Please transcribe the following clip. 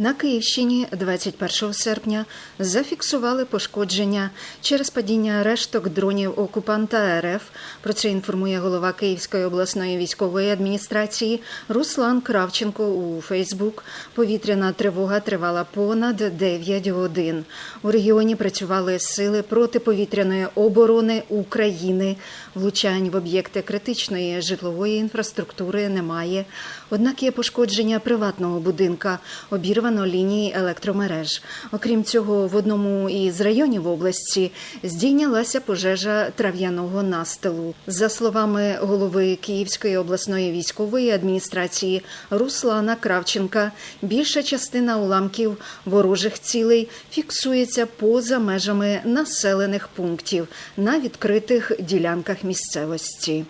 На Київщині 21 серпня зафіксували пошкодження через падіння решток дронів окупанта РФ. Про це інформує голова Київської обласної військової адміністрації Руслан Кравченко у Фейсбук. Повітряна тривога тривала понад 9 годин. У регіоні працювали сили протиповітряної оборони України. Влучань в об'єкти критичної житлової інфраструктури немає. Однак є пошкодження приватного будинка, обірвано лінії електромереж. Окрім цього, в одному із районів області здійнялася пожежа трав'яного настилу. За словами голови Київської обласної військової адміністрації Руслана Кравченка, більша частина уламків ворожих цілей фіксується поза межами населених пунктів на відкритих ділянках місцевості.